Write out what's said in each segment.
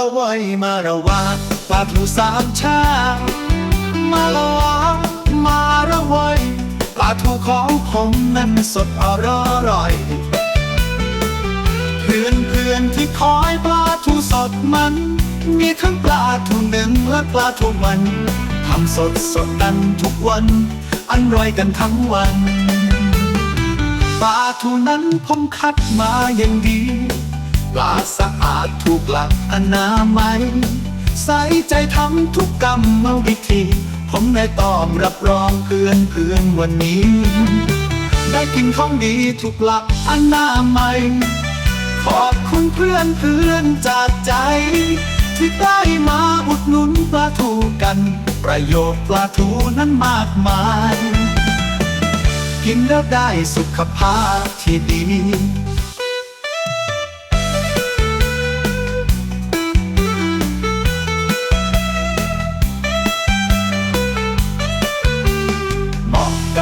ละว้ยมาละวาปาทูสามชามาละวามาละว้ยปลาทูของผมนั้นสดอร่อยเพื่อนเพื่อนที่คอยปลาทูสดมัน มีทั้งปลาทูหนึ่งและปลาทูมันทำสดสดกันทุกวันอร่อยกันทั้งวันปลาทูนั้นผมคัดมาอย่างดี ปลาสะอาดถูกหลักอนามัย ใส่ใจทำทุกกรรมวิธี ผมได้ตอบรับรองเพื่อนเพื่อนวันนี้ ได้กินของดีถูกหลักอนามัย ขอบคุณเพื่อนเพื่อนจากใจ ที่ได้มาอุดหนุนปลาทูกัน ประโยชน์ปลาทูนั้นมากมาย กินแล้วได้สุขภาพที่ดี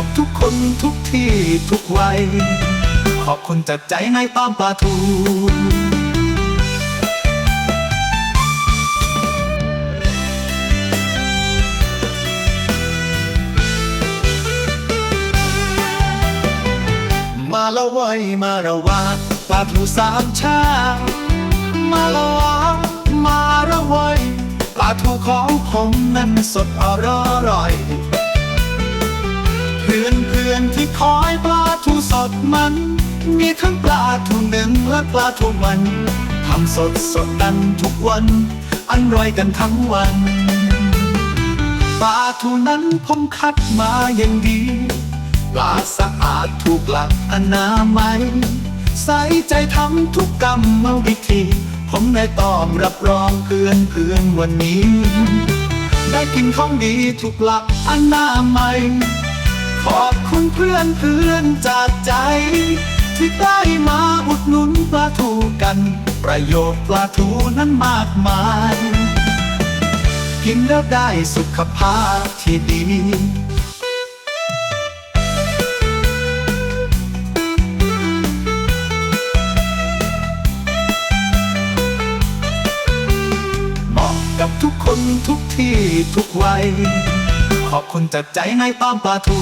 กับทุกคนทุกที่ทุกวัย ขอบคุณจากใจในตามปลาทูมาละเว้มาละวาดปลาทูสามชามาละวามาละเว้ปลาทูของผมนั้นสดอร่อย คอยปลาทูสดมัน มีทั้งปลาทูหนึ่งและปลาทูมันทำสดสดกันทุกวันอร่อยกันทั้งวันปลาทูนั้นผมคัดมาอย่างดี ปลาสะอาดถูกหลักอนามัย ใส่ใจทำทุกกรรมวิธี ผมได้ตอบรับรองเพื่อนเพื่อนวันนี้ ได้กินของดีถูกหลักอนามัย ขอบคุณเพื่อนเพื่อนจากใจ ที่ได้มาอุดหนุนปลาทูกัน ประโยชน์ปลาทูนั้นมากมาย กินแล้วได้สุขภาพที่ดีเหมาะกับทุกคนทุกที่ทุกวัย ขอบคุณจากใจในตอมปลาทู